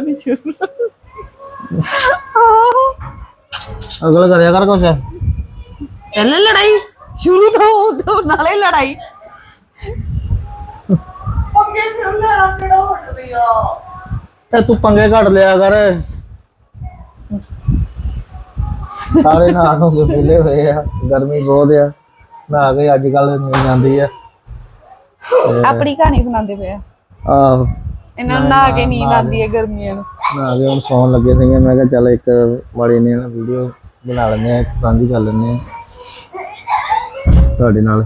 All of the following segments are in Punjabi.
ਨਹੀਂ ਸ਼ੁਰੂ ਅਗਲ ਕਰਿਆ ਕਰ ਕੁਛ। ਚੱਲ ਲੜਾਈ? ਸ਼ੁਰੂ ਤੋਂ ਉਦੋਂ ਨਾਲੇ ਲੜਾਈ। ਪੰਗੇ ਫਿਰ ਲੈਣਾ ਕਿਹੜਾ ਹਟਦੀ ਆ? ਤੇ ਤੂੰ ਪੰਗੇ ਘੜ ਲਿਆ ਕਰ। ਸਾਰੇ ਨਹਾ ਨੂੰ ਕੇ ਵਿਹਲੇ ਹੋਏ ਆ। ਗਰਮੀ ਬਹੁਤ ਆ। ਨਹਾ ਕੇ ਅੱਜ ਕੱਲ ਨਹੀਂ ਜਾਂਦੀ ਆ। ਆਪਣੀ ਕਹਾਣੀ ਸੁਣਾਉਂਦੇ ਪਏ ਆ। ਆਹ। ਇਹਨਾਂ ਨੂੰ ਨਹਾ ਕੇ ਨੀਂਦ ਆਉਂਦੀ ਹੈ ਗਰਮੀਆਂ ਨੂੰ। ਨਹਾ ਕੇ ਹੁਣ ਸੌਣ ਲੱਗੇ ਸੀਗੇ ਮੈਂ ਕਿਹਾ ਚੱਲ ਇੱਕ ਵਾਲੀ ਨੇ ਨਾ ਵੀਡੀਓ ਬਣਾ ਲੈਂਦੇ ਆ ਸਾਂਝੀ ਕਰ ਲੈਂਦੇ ਆ ਤੁਹਾਡੇ ਨਾਲ।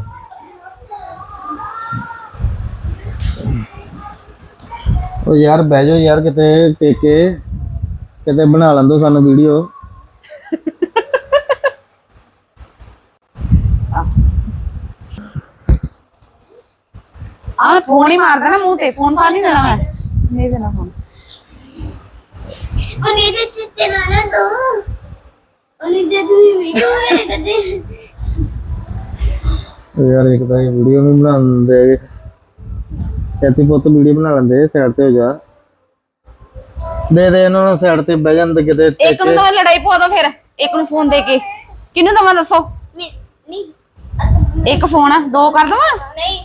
ਉਹ ਯਾਰ ਬਹਿ ਜਾਓ ਯਾਰ ਕਿਤੇ ਟੇਕੇ ਕਿਤੇ ਬਣਾ ਲੈਂਦੋ ਸਾਨੂੰ ਵੀਡੀਓ ਆ ਫੋਨ ਹੀ ਮਾਰਦਾ ਨਾ ਮੂੰਹ ਤੇ ਫੋਨ ਫਾ ਨਹੀਂ ਦੇਣਾ ਮੈਂ। ਨਹੀਂ ਦੇਣਾ ਫੋਨ ਉਹਨੇ ਦੇ ਚਿੱਤੇ ਨਾ ਨਾ ਦੋ। ਉਹਨੇ ਦੇ ਦੂਜੀ ਵੀਡੀਓ ਮੇਰੇ ਕਦੇ ਉਹ ਯਾਰ ਇੱਕ ਤਾਂ ਇਹ ਵੀਡੀਓ ਨਹੀਂ ਬਣਾਉਂਦੇ ਕਹਿੰਦੀ ਪੁੱਤ ਵੀਡੀਓ ਬਣਾ ਲੈਂਦੇ ਸਾਈਡ ਤੇ ਹੋ ਜਾ। ਦੇ ਦੇ ਇਹਨਾਂ ਨੂੰ ਸਾਈਡ ਤੇ ਬਹਿ ਜਾਂਦੇ ਕਿਤੇ ਇੱਕ ਨੂੰ ਤਾਂ ਲੜਾਈ ਪਵਾ ਦੋ ਫਿਰ ਇੱਕ ਨੂੰ ਫੋਨ ਦੇ ਕੇ। ਕਿਹਨੂੰ ਦਵਾਂ ਦੱਸੋ? ਨਹੀਂ ਇੱਕ ਫੋਨ ਆ ਦੋ ਕਰ ਦਵਾਂ? ਨਹੀਂ।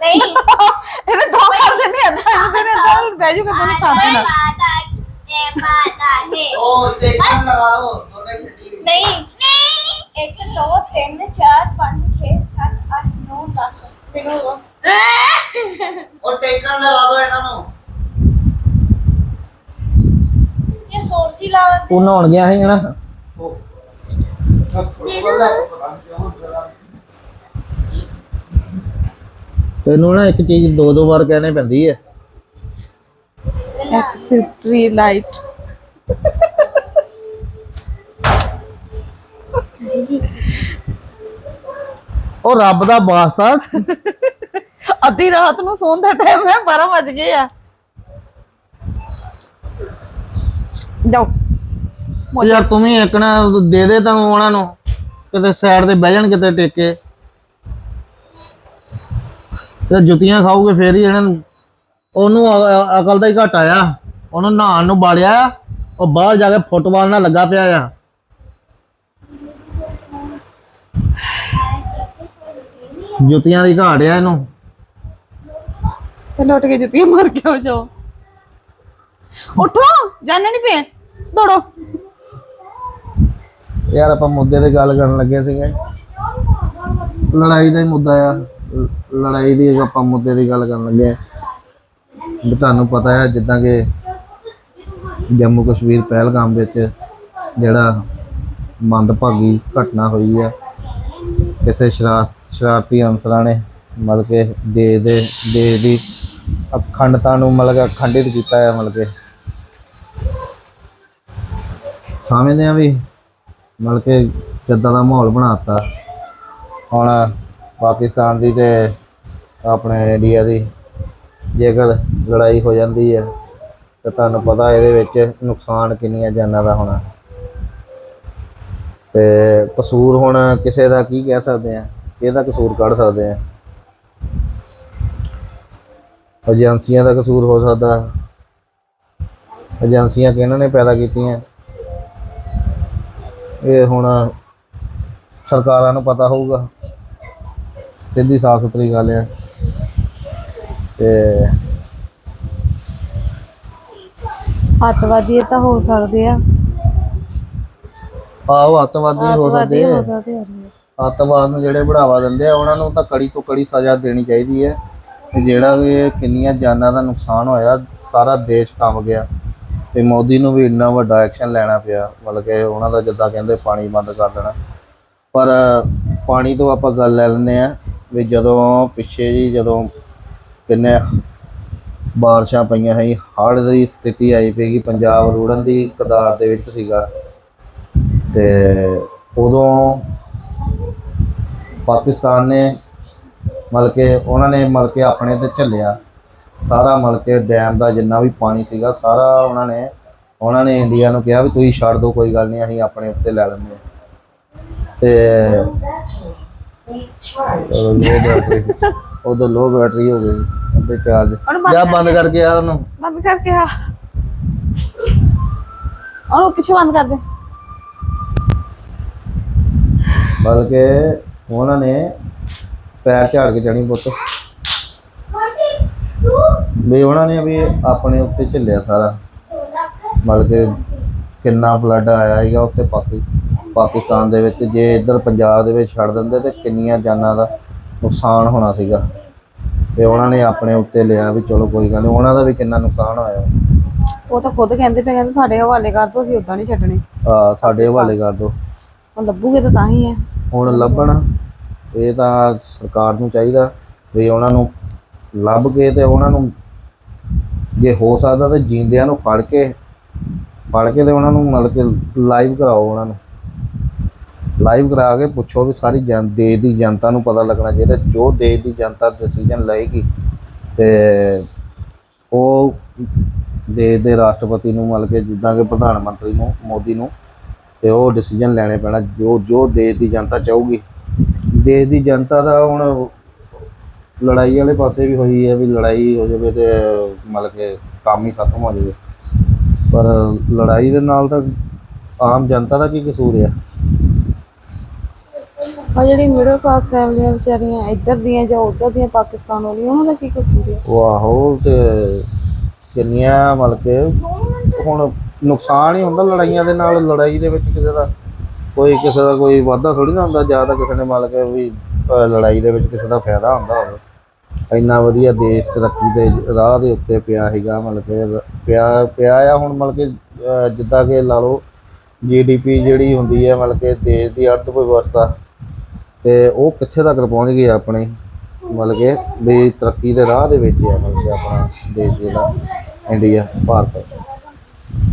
ਨਹੀਂ। ਇਹਨੇ ਦੋ ਕਰ ਦੇਣੇ ਆ ਇਹਨੇ ਤਾਂ ਬਹਿ ਜੂਗਾ ਦੋਨੇ ਚਾਹਤੇ ਨਾਲ ਮਾਤਾ ਤੇ ਮਾਤਾ ਹੈ ਉਹ ਦੇਖਣ ਲਗਾ ਲਓ ਦੋਨੇ ਖੇਡੀ ਨਹੀਂ। ਨਹੀਂ 1 2 3 4 5 6 7 8 9 10 ਮੈਨੂੰ ਉਹ ਟੇਕਣ ਲਗਾ ਦੋ ਇਹਨਾਂ ਨੂੰ। ਇਹ ਸੋਰਸੀ ਲਾ ਤੂੰ ਨਹਾਉਣ ਗਿਆ ਸੀ ਨਾ ਤੈਨੂੰ ਨਾ ਇੱਕ ਚੀਜ਼ ਦੋ ਦੋ ਵਾਰ ਕਹਿਣੇ ਪੈਂਦੀ ਹੈ। ਐਕਸਿਟਰੀ ਲਾਈਟ ਉਹ ਰੱਬ ਦਾ ਵਾਸਤਾ। ਅੱਧੀ ਰਾਤ ਨੂੰ ਸੌਣ ਦਾ ਟਾਈਮ ਹੈ 12 ਵਜ ਗਏ ਆ। ਜਾਓ। ਯਾਰ ਤੂੰ ਵੀ ਇੱਕ ਨਾ ਦੇ ਦੇ ਤੈਨੂੰ ਉਹਨਾਂ ਨੂੰ। ਕਿਤੇ ਸਾਈਡ ਤੇ ਬਹਿ ਜਾਣ ਕਿਤੇ ਟੇਕੇ। ਤੇ ਜੁੱਤੀਆਂ ਖਾਓਗੇ ਫੇਰ ਹੀ ਇਹਨਾਂ ਨੂੰ। ਉਹਨੂੰ ਅਕਲ ਦਾ ਹੀ ਘਟ ਆਇਆ ਉਹਨੂੰ ਨਹਾਉਣ ਨੂੰ ਬਾੜਿਆ। ਉਹ ਬਾਹਰ ਜਾ ਕੇ ਫੁੱਟਬਾਲ ਨਾਲ ਲੱਗਾ ਪਿਆ ਆ। ਜੁੱਤੀਆਂ ਦੀ ਘਾਟ ਆ ਇਹਨੂੰ। ਤੇ ਲੁੱਟ ਕੇ ਜੁੱਤੀਆਂ ਮਾਰ ਕੇ ਹੋ ਜਾਓ। ਉਠੋ ਜਾਣੇ ਨਹੀਂ ਪਏ। ਦੌੜੋ। ਯਾਰ ਆਪਾਂ ਮੁੱਦੇ ਤੇ ਗੱਲ ਕਰਨ ਲੱਗੇ ਸੀਗੇ। ਲੜਾਈ ਦਾ ਹੀ ਮੁੱਦਾ ਆ। ਲੜਾਈ ਦੀ ਆਪਾਂ ਮੁੱਦੇ ਦੀ ਗੱਲ ਕਰਨ ਲੱਗੇ ਆ, ਵੀ ਤੁਹਾਨੂੰ ਪਤਾ ਹੈ ਜਿੱਦਾਂ ਕਿ ਜੰਮੂ ਕਸ਼ਮੀਰ ਪਹਿਲਗਾਮ ਵਿੱਚ ਜਿਹੜਾ ਮੰਦਭਾਗੀ ਘਟਨਾ ਹੋਈ ਹੈ ਕਿਸੇ ਸ਼ਰਾ ਸ਼ਰਾਰਤੀ ਅਨਸਰਾਂ ਨੇ ਮਤਲਬ ਕਿ ਦੇਸ਼ ਦੇ ਦੇਸ਼ ਦੀ ਅਖੰਡਤਾ ਨੂੰ ਮਤਲਬ ਕਿ ਅਖੰਡਿਤ ਕੀਤਾ ਹੈ ਮਤਲਬ ਕਿ। ਸਮਝਦੇ ਆ ਵੀ ਮਤਲਬ ਕਿ ਜਿੱਦਾਂ ਦਾ ਮਾਹੌਲ ਬਣਾਤਾ ਹੁਣ ਪਾਕਿਸਤਾਨ ਦੀ ਤੇ ਆਪਣੇ ਇੰਡੀਆ ਦੀ। ਜੇਕਰ ਲੜਾਈ ਹੋ ਜਾਂਦੀ ਹੈ, ਤਾਂ ਤੁਹਾਨੂੰ ਪਤਾ ਇਹਦੇ ਵਿੱਚ ਨੁਕਸਾਨ ਕਿੰਨੀਆਂ ਜਾਨਾਂ ਦਾ ਹੋਣਾ। ਤੇ ਕਸੂਰ ਹੁਣ ਕਿਸੇ ਦਾ ਕੀ ਕਹਿ ਸਕਦੇ ਆ? ਇਹਦਾ ਕਸੂਰ ਕੱਢ ਸਕਦੇ ਆ। ਏਜੰਸੀਆਂ ਦਾ ਕਸੂਰ ਹੋ ਸਕਦਾ। ਏਜੰਸੀਆਂ ਕਿਹਨਾਂ ਨੇ ਪੈਦਾ ਕੀਤੀਆਂ? ਇਹ ਹੁਣ ਸਰਕਾਰਾਂ ਨੂੰ ਪਤਾ ਹੋਊਗਾ। ਸਿੱਧੀ ਸਾਫ਼ ਸੁਥਰੀ ਗੱਲ ਹੈ ਤੇ ਅੱਤਵਾਦੀ ਇਹ ਤਾਂ ਹੋ ਸਕਦੇ ਆ। ਆਹੋ ਅੱਤਵਾਦੀ ਹੋ ਅੱਤਵਾਦੀ ਹੋ ਆ। ਸਕਦੇ ਆ। ਅੱਤਵਾਦ ਨੂੰ ਜਿਹੜੇ ਬੜਾਵਾ ਦਿੰਦੇ ਆ ਉਹਨਾਂ ਨੂੰ ਤਾਂ ਕੜੀ ਤੋਂ ਕੜੀ ਸਜ਼ਾ ਦੇਣੀ ਚਾਹੀਦੀ ਹੈ ਤੇ ਜਿਹੜਾ ਵੀ ਇਹ ਕਿੰਨੀਆਂ ਜਾਨਾਂ ਦਾ ਨੁਕਸਾਨ ਹੋਇਆ ਸਾਰਾ ਦੇਸ਼ ਕੰਬ ਗਿਆ। ਤੇ ਮੋਦੀ ਨੂੰ ਵੀ ਇੰਨਾ ਵੱਡਾ ਐਕਸ਼ਨ ਲੈਣਾ ਪਿਆ ਮਤਲਬ ਕਿ ਉਹਨਾਂ ਦਾ ਜਿੱਦਾਂ ਕਹਿੰਦੇ ਪਾਣੀ ਬੰਦ ਕਰ ਦੇਣਾ। ਪਰ ਪਾਣੀ ਤੋਂ ਆਪਾਂ ਗੱਲ ਲੈ ਲੈਂਦੇ ਆ। ਵੀ ਜਦੋਂ ਪਿੱਛੇ ਜੀ ਜਦੋਂ ਕਿੰਨੇ ਬਾਰਿਸ਼ਾਂ ਪਈਆਂ ਸੀ, ਹੜ੍ਹ ਦੀ ਸਥਿਤੀ ਆਈ ਪਈ ਪੰਜਾਬ ਰੁੜਨ ਦੀ ਕਦਾਰ ਦੇ ਵਿੱਚ ਸੀਗਾ। ਤੇ ਉਦੋਂ ਪਾਕਿਸਤਾਨ ਨੇ ਮਤਲਬ ਕਿ ਉਹਨਾਂ ਨੇ ਮਤਲਬ ਕਿ ਆਪਣੇ ਤੇ ਝੱਲਿਆ। ਸਾਰਾ ਮਤਲਬ ਕਿ ਡੈਮ ਦਾ ਜਿੰਨਾ ਵੀ ਪਾਣੀ ਸੀਗਾ, ਸਾਰਾ ਉਹਨਾਂ ਨੇ ਉਹਨਾਂ ਨੇ ਇੰਡੀਆ ਨੂੰ ਕਿਹਾ ਵੀ ਤੁਸੀਂ ਛੱਡ ਦਿਓ, ਕੋਈ ਗੱਲ ਨਹੀਂ, ਅਸੀਂ ਆਪਣੇ ਉੱਤੇ ਲੈ ਲੈਂਦੇ ਹਾਂ। ਤੇ ਲੋ ਬੈਟਰੀ ਉਦੋਂ ਲੋ ਬੈਟਰੀ ਹੋ ਗਈ ਅੱਧੇ ਚਾਰਜ ਉਹਨੂੰ ਬੰਦ ਜਾਂ ਬੰਦ ਕਰਕੇ ਆ ਉਹਨੂੰ। ਬੰਦ ਕਰਕੇ ਆ। ਉਹਨੂੰ ਪਿੱਛੇ ਬੰਦ ਕਰ ਦੇ। ਬਲਕਿ ਉਹਨਾਂ ਨੇ ਪੈਰ ਝਾੜ ਕੇ ਚੜੀ ਪੁੱਤ। ਵੀ ਉਹਨਾਂ ਨੇ ਵੀ ਆਪਣੇ ਉੱਤੇ ਝੱਲਿਆ ਸਾਰਾ। ਮਤਲਬ ਕਿ ਕਿੰਨਾ ਫਲੱਡ ਆਇਆ ਸੀਗਾ ਉੱਥੇ ਪਾਕੀ ਪਾਕਿਸਤਾਨ ਦੇ ਵਿੱਚ ਜੇ ਇੱਧਰ ਪੰਜਾਬ ਦੇ ਵਿੱਚ ਛੱਡ ਦਿੰਦੇ ਤੇ ਕਿੰਨੀਆਂ ਜਾਨਾਂ ਦਾ ਨੁਕਸਾਨ ਹੋਣਾ ਸੀਗਾ। ਤੇ ਉਹਨਾਂ ਨੇ ਆਪਣੇ ਉੱਤੇ ਲਿਆ ਵੀ ਚਲੋ ਕੋਈ ਗੱਲ ਨਹੀਂ ਉਹਨਾਂ ਦਾ ਵੀ ਕਿੰਨਾ ਨੁਕਸਾਨ ਹੋਇਆ। ਉਹ ਤਾਂ ਖੁਦ ਕਹਿੰਦੇ ਪਏ ਕਹਿੰਦੇ ਸਾਡੇ ਹਵਾਲੇ ਕਰ ਦੋ ਅਸੀਂ ਉਦਾਂ ਨਹੀਂ ਛੱਡਣੇ। ਆ ਸਾਡੇ ਹਵਾਲੇ ਕਰ ਦਿਓ ਉਹ ਲੱਭੂਗੇ ਤਾਂ ਤਾਂ ਹੀ ਹੈ। ਹੁਣ ਲੱਭਣ ਇਹ ਤਾਂ ਸਰਕਾਰ ਨੂੰ ਚਾਹੀਦਾ ਵੀ ਉਹਨਾਂ ਨੂੰ ਲੱਭ ਕੇ ਤੇ ਉਹਨਾਂ ਨੂੰ ਜੇ ਹੋ ਸਕਦਾ ਤਾਂ ਜਿੰਦਿਆਂ ਨੂੰ ਫੜ ਕੇ ਫੜ ਕੇ ਤੇ ਉਹਨਾਂ ਨੂੰ ਮਤਲਬ ਕਿ ਲਾਈਵ ਕਰਾਓ ਉਹਨਾਂ ਨੂੰ। ਲਾਈਵ ਕਰਾ ਕੇ ਪੁੱਛੋ ਵੀ ਸਾਰੀ ਜਨ ਦੇਸ਼ ਦੀ ਜਨਤਾ ਨੂੰ ਪਤਾ ਲੱਗਣਾ ਚਾਹੀਦਾ, ਜੋ ਦੇਸ਼ ਦੀ ਜਨਤਾ ਡਿਸੀਜਨ ਲਏਗੀ ਤੇ ਉਹ ਦੇਸ਼ ਦੇ ਰਾਸ਼ਟਰਪਤੀ ਨੂੰ ਮਤਲਬ ਕਿ ਜਿੱਦਾਂ ਕਿ ਪ੍ਰਧਾਨ ਮੰਤਰੀ ਨੂੰ, ਮੋਦੀ ਨੂੰ, ਤੇ ਉਹ ਡਿਸੀਜਨ ਲੈਣੇ ਪੈਣਾ, ਜੋ ਜੋ ਦੇਸ਼ ਦੀ ਜਨਤਾ ਚਾਹੂਗੀ। ਦੇਸ਼ ਦੀ ਜਨਤਾ ਦਾ ਹੁਣ ਲੜਾਈ ਵਾਲੇ ਪਾਸੇ ਵੀ ਹੋਈ ਹੈ ਵੀ ਲੜਾਈ ਹੋ ਜਾਵੇ ਤੇ ਮਤਲਬ ਕਿ ਕੰਮ ਹੀ ਖਤਮ ਹੋ ਜਾਵੇ। ਪਰ ਲੜਾਈ ਦੇ ਨਾਲ ਤਾਂ ਆਮ ਜਨਤਾ ਦਾ ਕੀ ਕਸੂਰ ਆ? ਆ ਜਿਹੜੀ ਮਿਡਲ ਕਲਾਸ ਫੈਮਲੀਆਂ ਵਿਚਾਰੀਆਂ ਇੱਧਰ ਦੀਆਂ ਜਾਂ ਉੱਧਰ ਦੀਆਂ ਪਾਕਿਸਤਾਨ ਵਾਲੀਆਂ, ਉਹਨਾਂ ਦਾ ਕੀ ਕਸੂਰ ਹੈ ਉਹ ਆਹੋ ਤੇ ਕਿੰਨੀਆਂ ਮਤਲਬ ਕਿ ਹੁਣ ਨੁਕਸਾਨ ਹੀ ਹੁੰਦਾ ਲੜਾਈਆਂ ਦੇ ਨਾਲ, ਲੜਾਈ ਦੇ ਵਿੱਚ ਕਿਸੇ ਦਾ ਕੋਈ, ਕਿਸੇ ਦਾ ਕੋਈ ਵਾਧਾ ਥੋੜੀ ਨਾ ਹੁੰਦਾ, ਜਾਂ ਤਾਂ ਕਿਸੇ ਨੇ ਮਤਲਬ ਕਿ ਵੀ, ਅਹ, ਲੜਾਈ ਦੇ ਵਿੱਚ ਕਿਸੇ ਦਾ ਫਾਇਦਾ ਹੁੰਦਾ ਹੋਵੇ। ਇੰਨਾ ਵਧੀਆ ਦੇਸ਼ ਤਰੱਕੀ ਦੇ ਰਾਹ ਦੇ ਉੱਤੇ ਪਿਆ ਹੈਗਾ ਮਤਲਬ ਕਿ ਰ- ਪਿਆ ਪਿਆ ਆ ਹੁਣ ਮਤਲਬ ਕਿ, ਅਹ, ਜਿੱਦਾਂ ਕਿ ਲਾ ਲਓ ਜੀਡੀਪੀ ਜਿਹੜੀ ਹੁੰਦੀ ਹੈ, ਮਤਲਬ ਕਿ ਦੇਸ਼ ਦੀ ਅਰਥ ਵਿਵਸਥਾ ਤੇ ਉਹ ਕਿੱਥੇ ਤੱਕ ਪਹੁੰਚ ਗਈ ਆ ਆਪਣੀ? ਮਤਲਬ ਕਿ ਵੀ ਤਰੱਕੀ ਦੇ ਰਾਹ ਦੇ ਵਿੱਚ ਆ, ਮਤਲਬ ਕਿ ਆਪਣਾ ਦੇਸ਼ ਜਿਹੜਾ ਇੰਡੀਆ, ਭਾਰਤ।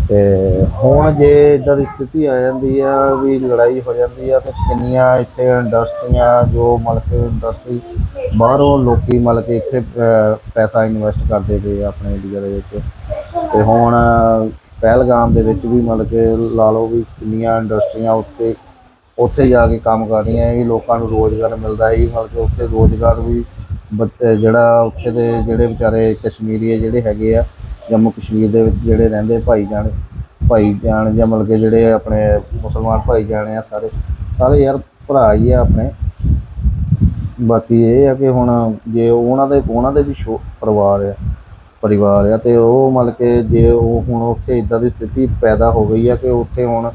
ਤੇ ਹੁਣ ਜੇ ਇਦਾਂ ਦੀ ਸਥਿਤੀ ਆ ਜਾਂਦੀ ਆ, ਵੀ ਲੜਾਈ ਹੋ ਜਾਂਦੀ ਆ, ਤੇ ਕਿੰਨੀਆਂ ਇੱਥੇ ਇੰਡਸਟਰੀਆਂ ਜੋ ਮਤਲਬ ਕਿ ਇੰਡਸਟਰੀ ਬਾਹਰੋਂ ਲੋਕੀ ਮਤਲਬ ਕਿ ਇੱਥੇ ਪੈਸਾ ਇਨਵੈਸਟ ਕਰਦੇ ਪਏ ਆਪਣੇ ਇੰਡੀਆ ਦੇ ਵਿੱਚ। ਤੇ ਹੁਣ ਪਹਿਲਗਾਮ ਦੇ ਵਿੱਚ ਵੀ ਮਤਲਬ ਕਿ ਲਾ ਲਓ ਵੀ ਕਿੰਨੀਆਂ ਇੰਡਸਟਰੀਆਂ ਉੱਤੇ ਉੱਥੇ ਜਾ ਕੇ ਕੰਮ ਕਰ ਰਹੀਆਂ ਵੀ ਲੋਕਾਂ ਨੂੰ ਰੋਜ਼ਗਾਰ ਮਿਲਦਾ ਹੈ ਮਤਲਬ ਕਿ ਉੱਥੇ ਰੋਜ਼ਗਾਰ ਵੀ ਬੱਚ- ਜਿਹੜਾ ਉੱਥੇ ਦੇ ਜਿਹੜੇ ਵਿਚਾਰੇ ਕਸ਼ਮੀਰੀ ਜਿਹੜੇ ਹੈਗੇ ਆ, ਜੰਮੂ ਕਸ਼ਮੀਰ ਦੇ ਵਿੱਚ ਜਿਹੜੇ ਰਹਿੰਦੇ ਭਾਈ ਜਾਨ ਭਾਈ ਜਾਨ ਜਾਂ ਮਤਲਬ ਕਿ ਜਿਹੜੇ ਆਪਣੇ ਮੁਸਲਮਾਨ ਭਾਈ ਜਾਣੇ ਆ ਸਾਰੇ ਸਾਰੇ ਯਾਰ ਭਰਾ ਹੀ ਆ ਆਪਣੇ। ਬਾਕੀ ਇਹ ਆ ਕਿ ਹੁਣ ਜੇ ਉਹਨਾਂ ਦੇ ਉਹਨਾਂ ਦੇ ਵੀ ਛੋ- ਪਰਿਵਾਰ ਆ ਪਰਿਵਾਰ ਆ ਤੇ ਉਹ ਮਤਲਬ ਕਿ ਜੇ ਉਹ ਹੁਣ ਉੱਥੇ ਇਦਾਂ ਦੀ ਸਥਿਤੀ ਪੈਦਾ ਹੋ ਗਈ ਆ ਕਿ ਉੱਥੇ ਹੁਣ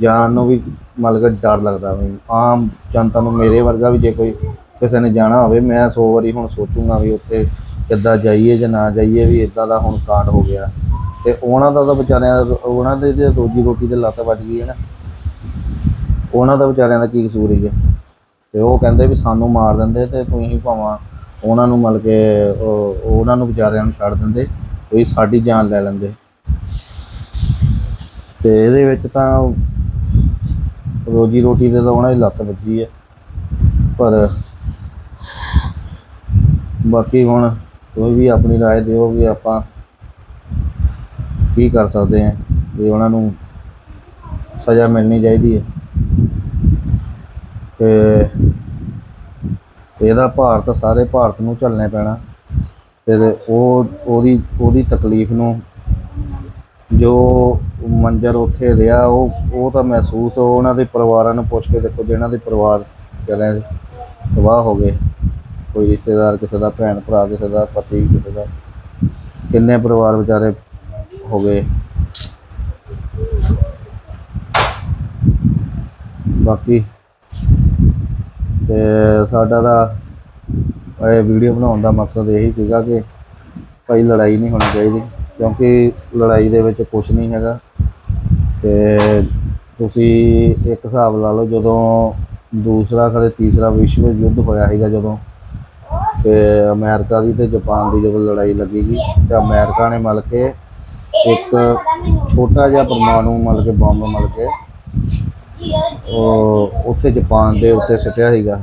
ਜਾਣ ਨੂੰ ਵੀ ਮਤਲਬ ਕਿ ਡਰ ਲੱਗਦਾ ਵੀ ਆਮ ਜਨਤਾ ਨੂੰ ਮੇਰੇ ਵਰਗਾ ਵੀ ਜੇ ਕੋਈ ਕਿਸੇ ਨੇ ਜਾਣਾ ਹੋਵੇ, ਮੈਂ 100 ਵਾਰੀ ਹੁਣ ਸੋਚੂਗਾ ਵੀ ਉੱਥੇ ਕਿੱਦਾਂ ਜਾਈਏ ਜਾਂ ਨਾ ਜਾਈਏ, ਵੀ ਇਦਾਂ ਦਾ ਹੁਣ ਕਾਂਡ ਹੋ ਗਿਆ। ਤੇ ਉਹਨਾਂ ਦਾ ਤਾਂ ਵਿਚਾਰਿਆਂ ਦਾ, ਉਹਨਾਂ ਦੇ ਤੇ ਰੋਜੀ ਰੋਟੀ ਤੇ ਲੱਤ ਵੱਜ ਗਈ ਹੈ ਨਾ। ਉਹਨਾਂ ਦਾ ਵਿਚਾਰਿਆਂ ਦਾ ਕੀ ਕਸੂਰ ਹੀ ਹੈ। ਤੇ ਉਹ ਕਹਿੰਦੇ ਵੀ ਸਾਨੂੰ ਮਾਰ ਦਿੰਦੇ ਤੇ ਤੁਸੀਂ ਭਾਵਾਂ ਉਹਨਾਂ ਨੂੰ ਮਤਲਬ ਕਿ ਉਹਨਾਂ ਨੂੰ ਵਿਚਾਰਿਆਂ ਨੂੰ ਛੱਡ ਦਿੰਦੇ ਕੋਈ ਸਾਡੀ ਜਾਨ ਲੈ ਲੈਂਦੇ। ਤੇ ਇਹਦੇ ਵਿੱਚ ਤਾਂ ਰੋਜੀ ਰੋਟੀ ਤੇ ਤਾਂ ਉਹਨਾਂ ਦੀ ਲੱਤ ਵੱਜੀ ਹੈ ਪਰ ਬਾਕੀ ਹੁਣ ਕੋਈ ਵੀ ਆਪਣੀ رائے ਦਿਓ ਵੀ ਆਪਾਂ ਕੀ ਕਰ ਸਕਦੇ ਹਾਂ ਵੀ ਉਹਨਾਂ ਨੂੰ ਸਜ਼ਾ ਮਿਲਣੀ ਚਾਹੀਦੀ ਹੈ ਤੇ ਇਹਦਾ ਭਾਰ ਤਾਂ ਸਾਰੇ ਭਾਰਤ ਨੂੰ ਝੱਲਣੇ ਪੈਣਾ ਤੇ ਉਹ ਉਹਦੀ ਉਹਦੀ ਤਕਲੀਫ ਨੂੰ ਜੋ ਮੰਜ਼ਰ ਉੱਥੇ ਰਿਹਾ, ਉਹ ਉਹ ਤਾਂ ਮਹਿਸੂਸ ਹੋ ਉਹਨਾਂ ਦੇ ਪਰਿਵਾਰਾਂ ਨੂੰ ਪੁੱਛ ਕੇ ਦੇਖੋ, ਜਿਹਨਾਂ ਦੇ ਪਰਿਵਾਰ ਚਲੇ, ਤਬਾਹ ਹੋ ਗਏ। ਕੋਈ ਰਿਸ਼ਤੇਦਾਰ ਕਿਸੇ ਦਾ, ਭੈਣ ਭਰਾ ਕਿਸੇ ਦਾ, ਪਤੀ ਕਿਸੇ ਦਾ, ਕਿੰਨੇ ਪਰਿਵਾਰ ਵਿਚਾਰੇ ਹੋ ਗਏ। ਬਾਕੀ ਤੇ ਸਾਡਾ ਤਾਂ ਇਹ ਵੀਡੀਓ ਬਣਾਉਣ ਦਾ ਮਕਸਦ ਇਹੀ ਸੀਗਾ ਕਿ ਭਾਈ ਲੜਾਈ ਨਹੀਂ ਹੋਣੀ ਚਾਹੀਦੀ। ਕਿਉਂਕਿ ਲੜਾਈ ਦੇ ਵਿੱਚ ਕੁਝ ਨਹੀਂ ਹੈਗਾ। ਤੇ ਤੁਸੀਂ ਇੱਕ ਹਿਸਾਬ ਲਾ ਲਓ, ਜਦੋਂ ਦੂਸਰਾ ਖਰੇ ਤੀਸਰਾ ਵਿਸ਼ਵ ਯੁੱਧ ਹੋਇਆ ਸੀਗਾ ਜਦੋਂ, ਤੇ ਅਮਰੀਕਾ ਦੀ ਤੇ ਜਾਪਾਨ ਦੀ ਜਦੋਂ ਲੜਾਈ ਲੱਗੀ ਸੀ, ਤੇ ਅਮਰੀਕਾ ਨੇ ਮਤਲਬ ਕਿ ਇੱਕ ਛੋਟਾ ਜਿਹਾ ਪਰਮਾਣੂ ਮਤਲਬ ਕੇ ਬੰਬ ਮਤਲਬ ਕੇ, ਉਹ ਉੱਥੇ ਜਾਪਾਨ ਦੇ ਉੱਤੇ ਸਿੱਟਿਆ ਸੀਗਾ।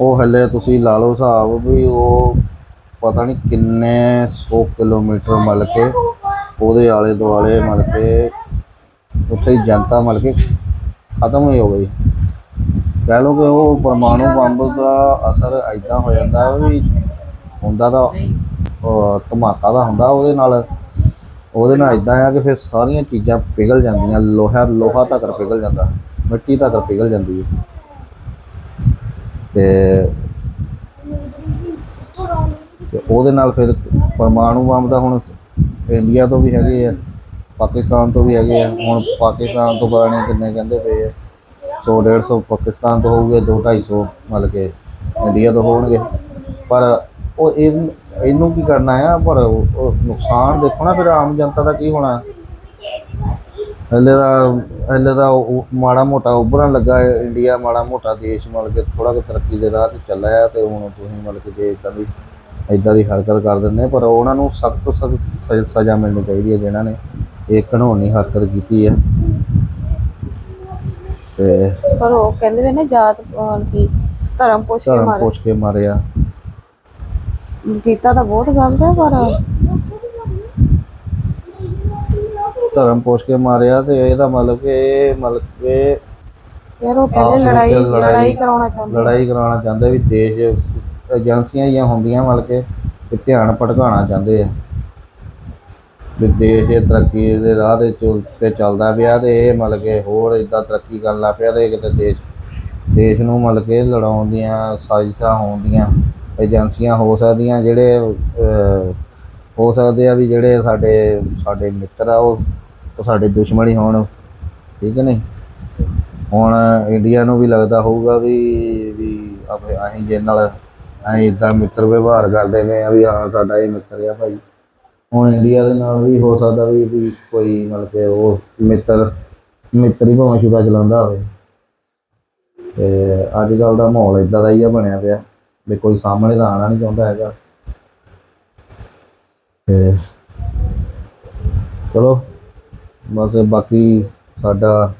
ਉਹ ਹਲੇ ਤੁਸੀਂ ਲਾ ਲਓ ਹਿਸਾਬ ਵੀ ਉਹ ਪਤਾ ਨਹੀਂ ਕਿੰਨੇ 100 ਕਿਲੋਮੀਟਰ ਮਤਲਬ ਕੇ ਉਹਦੇ ਆਲੇ ਦੁਆਲੇ ਮਤਲਬ ਕਿ ਉੱਥੇ ਦੀ ਜਨਤਾ ਮਤਲਬ ਕੇ ਖਤਮ ਹੀ ਹੋ ਗਈ। ਕਹਿ ਲਓ ਕਿ ਉਹ ਪਰਮਾਣੂ ਬੰਬ ਦਾ ਅਸਰ ਐਦਾਂ ਹੋ ਜਾਂਦਾ ਵੀ ਹੁੰਦਾ ਤਾਂ ਧਮਾਕਾ ਦਾ ਹੁੰਦਾ ਉਹਦੇ ਨਾਲ। ਉਹਦੇ ਨਾਲ ਇਦਾਂ ਆ ਕਿ ਫਿਰ ਸਾਰੀਆਂ ਚੀਜ਼ਾਂ ਪਿਘਲ ਜਾਂਦੀਆਂ, ਲੋਹਾ ਲੋਹਾ ਤੱਕ ਪਿਘਲ ਜਾਂਦਾ, ਮਿੱਟੀ ਤੱਕ ਪਿਘਲ ਜਾਂਦੀ ਹੈ। ਤੇ ਤੇ ਉਹਦੇ ਨਾਲ ਫਿਰ ਪਰਮਾਣੂ ਬੰਬ ਦਾ ਹੁਣ ਇੰਡੀਆ ਤੋਂ ਵੀ ਹੈਗੇ ਆ, ਪਾਕਿਸਤਾਨ ਤੋਂ ਵੀ ਹੈਗੇ ਆ। ਹੁਣ ਪਾਕਿਸਤਾਨ ਤੋਂ ਪਤਾ ਨਹੀਂ ਕਿੰਨੇ ਕਹਿੰਦੇ ਪਏ ਆ। 100 150 ਪਾਕਿਸਤਾਨ ਤੋਂ ਹੋਊਗੇ 2 250 ਮਤਲਬ ਕਿ ਇੰਡੀਆ ਤੋਂ ਹੋਣਗੇ। ਪਰ ਉਹ ਇਹ ਇਹਨੂੰ ਕੀ ਕਰਨਾ ਆ? ਪਰ ਨੁਕਸਾਨ ਦੇਖੋ ਨਾ ਫਿਰ ਆਮ ਜਨਤਾ ਦਾ ਕੀ ਹੋਣਾ? ਹਲੇ ਦਾ ਹਲੇ ਦਾ ਮਾੜਾ ਮੋਟਾ ਉੱਭਰਨ ਲੱਗਾ ਇੰਡੀਆ, ਮਾੜਾ ਮੋਟਾ ਦੇਸ਼ ਮਤਲਬ ਕਿ ਥੋੜਾ ਕਿ ਤਰੱਕੀ ਦੇ ਰਾਹ ਤੇ ਚੱਲਿਆ ਹੈ ਤੇ ਹੁਣ ਤੁਸੀਂ ਮਤਲਬ ਕਿ ਜੇ ਇਦਾਂ ਦੀ ਇਦਾਂ ਦੀ ਹਰਕਤ ਕਰ ਦਿੰਦੇ ਪਰ ਉਹਨਾਂ ਨੂੰ ਸਖਤ ਤੋਂ ਸਖਤ ਸਜ਼ਾ ਮਿਲਣੀ ਚਾਹੀਦੀ ਹੈ ਜਿਨ੍ਹਾਂ ਨੇ ਇਹ ਘਿਨੌਣੀ ਹਰਕਤ ਕੀਤੀ ਹੈ। ਤੇ ਪਰ ਉਹ ਕਹਿੰਦੇ ਵੇ ਨਾ ਜਾਤ ਕੀ ਧਰਮ ਪੁੱਛ ਕੇ ਧਰਮ ਮਾਰੇ ਪੁੱਛ ਕੇ ਮਾਰਿਆ। ਕੀਤਾ ਤਾਂ ਬਹੁਤ ਗਲਤ ਹੈ ਪਰ ਧਰਮ ਪੁੱਛ ਕੇ ਮਾਰਿਆ ਤੇ ਇਹਦਾ ਮਤਲਬ ਕਿ ਇਹ ਮਤਲਬ ਕਿ ਯਾਰ ਉਹ ਵਿੱਚ ਲੜਾਈ ਲੜਾਈ- ਕਰਾਉਣਾ ਚਾਹੁੰਦੇ। ਲੜਾਈ ਕਰਾਉਣਾ ਚਾਹੁੰਦੇ ਵੀ ਦੇਸ਼ ਏਜੰਸੀਆਂ ਹੀ ਹੁੰਦੀਆਂ ਮਤਲਬ ਕਿ ਵੀ ਧਿਆਨ ਭਟਕਾਉਣਾ ਚਾਹੁੰਦੇ ਆ। ਵੀ ਦੇਸ਼ ਇਹ ਤਰੱਕੀ ਦੇ ਰਾਹ ਦੇ ਚ- ਤੇ ਚੱਲਦਾ ਪਿਆ ਤੇ ਇਹ ਮਤਲਬ ਕਿ ਹੋਰ ਇਦਾਂ ਤਰੱਕੀ ਕਰਨ ਲੱਗ ਪਿਆ ਤੇ ਕਿਤੇ ਦੇਸ਼ ਦੇਸ਼ ਨੂੰ ਮਤਲਬ ਕਿ ਲੜਾਉਣ ਦੀਆਂ ਸਾਜ਼ਿਸ਼ਾਂ ਹੋਣ ਦੀਆਂ ਏਜੰਸੀਆਂ ਹੋ ਸਕਦੀਆਂ ਜਿਹੜੇ ਅਹ, ਹੋ ਸਕਦੇ ਆ ਵੀ ਜਿਹੜੇ ਸਾਡੇ ਸਾਡੇ ਮਿੱਤਰ ਆ ਉਹ ਉਹ ਸਾਡੇ ਦੁਸ਼ਮਣ ਹੀ ਹੋਣ ਠੀਕ ਨਹੀਂ? ਹੁਣ ਇੰਡੀਆ ਨੂੰ ਵੀ ਲੱਗਦਾ ਹੋਊਗਾ ਵੀ ਵੀ ਆਪੇ ਅਸੀਂ ਜੇ ਨਾਲ ਅਸੀਂ ਇਦਾਂ ਮਿੱਤਰ ਵਿਵਹਾਰ ਕਰਦੇ ਨੇ ਆ ਵੀ ਹਾਂ, ਸਾਡਾ ਇਹ ਮਿੱਤਰ ਆ ਭਾਈ। ਹੁਣ ਇੰਡੀਆ ਦੇ ਨਾਲ ਵੀ ਹੋ ਸਕਦਾ ਵੀ ਵੀ ਕੋਈ ਮਤਲਬ ਕਿ ਉਹ ਮਿੱਤਰ ਮਿੱਤਰ ਭਾਵੇਂ ਸ਼ੁਦਾ ਚਲਾਉਂਦਾ ਹੋਵੇ। ਤੇ ਅੱਜ ਕੱਲ ਦਾ ਮਾਹੌਲ ਇਦਾਂ ਦਾ ਹੀ ਆ, ਬਣਿਆ ਪਿਆ। ਵੀ ਕੋਈ ਸਾਹਮਣੇ ਤਾਂ ਆਉਣਾ ਨਹੀਂ ਚਾਹੁੰਦਾ ਹੈਗਾ। ਤੇ ਚਲੋ, ਬਸ ਬਾਕੀ ਸਾਡਾ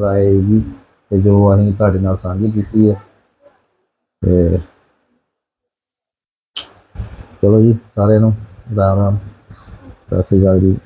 ਰਾਏ ਜੀ ਤੇ ਜੋ ਅਸੀਂ ਤੁਹਾਡੇ ਨਾਲ ਸਾਂਝੀ ਕੀਤੀ ਹੈ। ਤੇ ਚਲੋ ਜੀ ਸਾਰਿਆਂ ਨੂੰ ਰਾਮ ਰਾਮ ਸਤਿ ਸ਼੍ਰੀ ਅਕਾਲ ਜੀ।